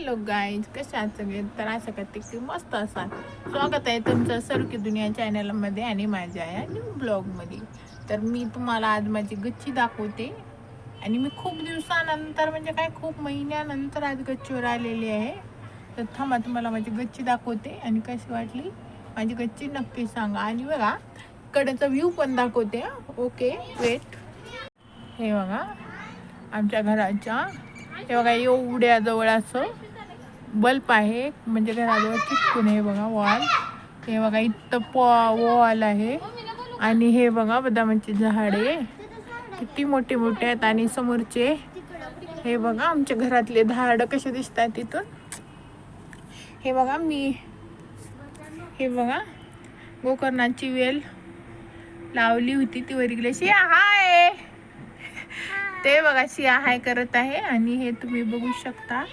Hello guys कशा आहात सगळे? तर असं करते की मस्त असाल. स्वागत आहे तुमचं सरकी दुनिया चॅनलमध्ये आणि माझ्या या न्यू ब्लॉगमध्ये तर मी तुम्हाला आज माझी गच्ची दाखवते. आणि मी खूप दिवसानंतर म्हणजे काय खूप महिन्यानंतर आज गच्चीवर आलेली आहे. तर थांबा तुम्हाला माझी गच्ची दाखवते. आणि कशी वाटली? माझी गच्ची नक्की सांगा. आणि बघा कडेचा व्ह्यू पण दाखवते ओके वेट हे बघा आमच्या घराच्या हे बघा एवढ्या जवळ असं. बल्ब आहे. म्हणजे घराजवळ चिटकून हे बघा वॉल हे बघा इथं पॉ वॉल आहे. आणि हे बघा बदामाची झाडे किती मोठे मोठे आहेत. आणि समोरचे हे बघा आमच्या घरातले झाडं कसे दिसतात तिथून हे बघा मी हे बघा गोकर्णाची वेल लावली होती. ती वर गेली. शिया हाय! ते बघा शिया हाय करत आहे. आणि हे तुम्ही बघू शकता.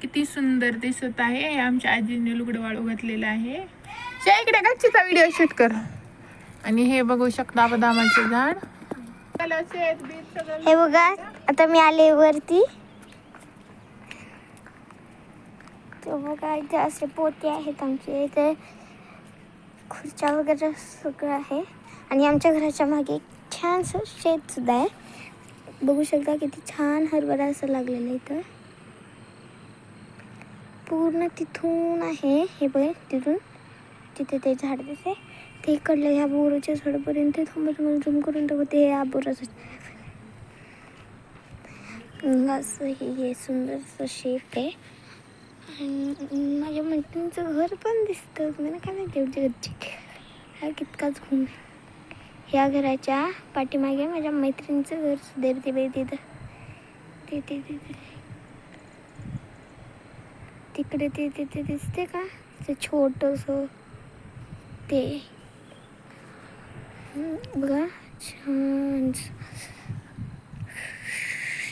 किती सुंदर दिसत आहे. आमच्या आजीने लुगडं वाळू घातलेलं आहे. शिया इकडे गच्चीचा व्हिडिओ शूट कर. आणि हे बघू शकता बदामाचे झाड. हे बघा आता मी आले वरती. तो बघा इथे असे पोते आहेत आमचे. इथे खुर्च्या वगैरे सगळं आहे. आणि आमच्या घराच्या मागे एक छानसं शेत सुद्धा आहे. बघू शकता किती छान हरभरा असं लागलेलं आहे इथं. पूर्ण तिथून आहे. हे बघ तिथून. तिथे ते झाड दिसे ते इकडलं ह्या बोराच्या झाडापर्यंत थांबा तुम्हाला झूम करून दाखवते. हे बोराचं असं हे सुंदर सुंदरसं शेप आहे. आणि माझ्या मैत्रिणीचं घर पण दिसतं. तुम्हाला काय माहिती एवढी गच्ची हा कितकाच घुम ह्या घराच्या पाठीमागे माझ्या मैत्रिणीचं घर. सुद्धा ते बाई तिथं. ते ते ते ते. तिकडे ते तिथे दिसते का? ते छोटंसं ते. बघा छान.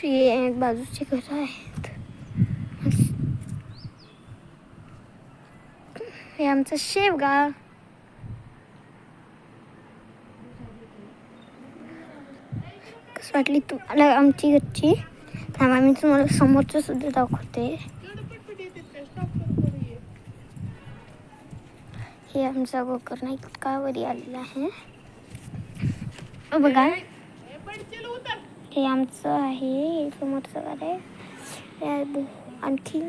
एक बाजूचे घर आहेत. हे आमचं शेवगाव. कसं वाटली तुम्हाला आमची घरची थांबा मी तुम्हाला समोरचं सुद्धा दाखवते. हे आमचा गोकर्ण इतका वरी आलेला आहे. बघा. हे. हे आमचं आहे समोरचं घर आहे. हे आणखी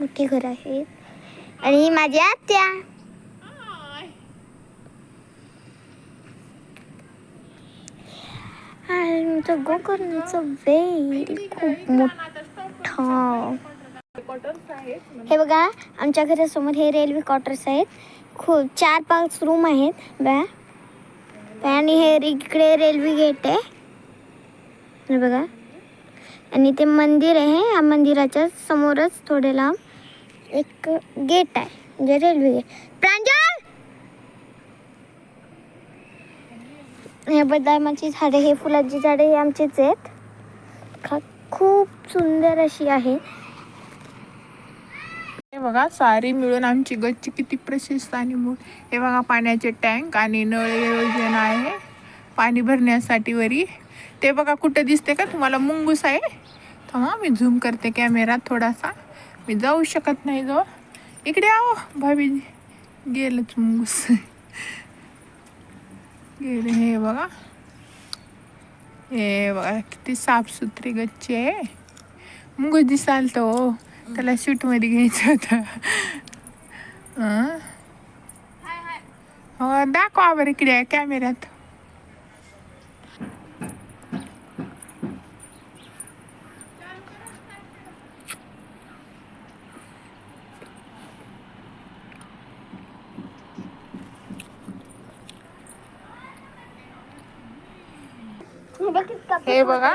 मोठे घर आहेत. आणि ही माझ्या आत्या आमचं गोकर्णाचं वेल खूप मोठं. हे बघा आमच्या घरासमोर हे रेल्वे क्वार्टर्स आहेत. खूप चार पाच रूम आहेत बघा आणि हे इकडे रेल्वे गेट आहे. हे बघा. आणि ते मंदिर आहे या मंदिराच्या समोरच थोडे लांब एक गेट आहे म्हणजे रेल्वे गेट प्रांजल! हे बदामाची झाडे हे फुलाची झाडे हे आमचेच आहेत. खूप सुंदर अशी आहे. हे बघा सारी मिळून आमची गच्ची किती प्रशस्त आणि मोठ. हे बघा पाण्याचे टँक आणि नळ योजना आहे. पाणी भरण्यासाठी वरी. ते बघा कुठं दिसते का तुम्हाला? मुंगूस आहे थांबा मी झूम करते कॅमेरा थोडासा. मी जाऊ शकत नाही जवळ इकडे आहो भाभी. गेलंच मुंगूस गेले हे बघा. हे बघा किती साफसुथरी गच्ची आहे. मुंगूस दिसाल तो त्याला शूटमध्ये घ्यायचं होतं हं? दाखवा बरं इकडे कॅमेऱ्यात हे बघा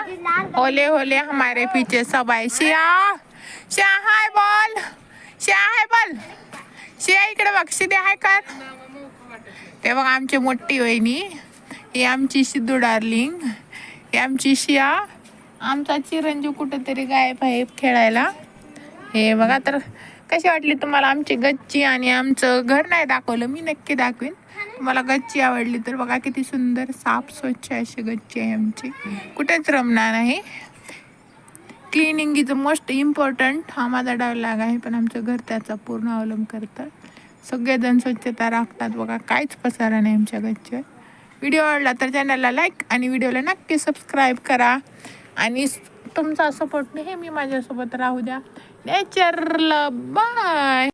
होले होले हमारे पीछे सब आहे शिया! श्या हाय बोल. श्या हाय बोल. शिया इकडे बक्षी दे हाय कर. ते बघा आमची मोठी वहिनी ही आमची सिद्धू डार्लिंग ही आमची शिया आमचा चिरंजीव कुठंतरी गायब आहे खेळायला. हे बघा तर कशी वाटली तुम्हाला आमची गच्ची आणि आमचं घर? नाही दाखवलं मी नक्की दाखवीन. तुम्हाला गच्ची आवडली तर बघा किती सुंदर साफ स्वच्छ अशी गच्ची आहे आमची. कुठेच रमणार नाही. क्लिनिंग इज मोस्ट इम्पॉर्टंट हा माझा डायलॉग आहे पण आमचं घर त्याचा पूर्ण अवलंब करतं. सगळेजण स्वच्छता राखतात बघा काहीच पसारा नाही आमच्या घरचे. व्हिडिओ आवडला तर चॅनलला लाईक आणि व्हिडिओला नक्की सबस्क्राईब करा. आणि तुमचा सपोर्ट नेहमी माझ्यासोबत राहू द्या. नेचरला बाय